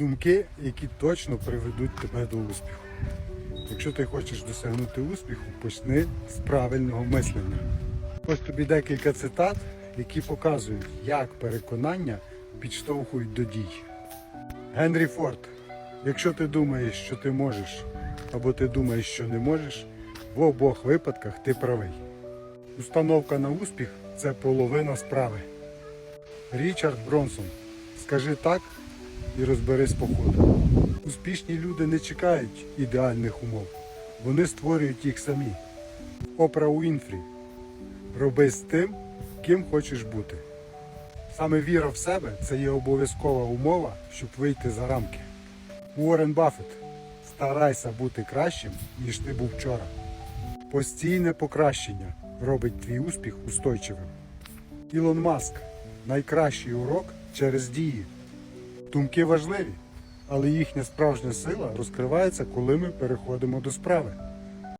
Думки, які точно приведуть тебе до успіху. Якщо ти хочеш досягнути успіху, почни з правильного мислення. Ось тобі декілька цитат, які показують, як переконання підштовхують до дій. Генрі Форд. Якщо ти думаєш, що ти можеш, або ти думаєш, що не можеш, в обох випадках ти правий. Установка на успіх це половина справи. Річард Бронсон. Скажи так і розберись по ходу. Успішні люди не чекають ідеальних умов. Вони створюють їх самі. Опра Уінфрі. Роби з тим, ким хочеш бути. Саме віра в себе це є обов'язкова умова, щоб вийти за рамки. Уоррен Баффет. Старайся бути кращим, ніж ти був вчора. Постійне покращення робить твій успіх устойчивим. Ілон Маск. Найкращий урок через дії. Думки важливі, але їхня справжня сила розкривається, коли ми переходимо до справи.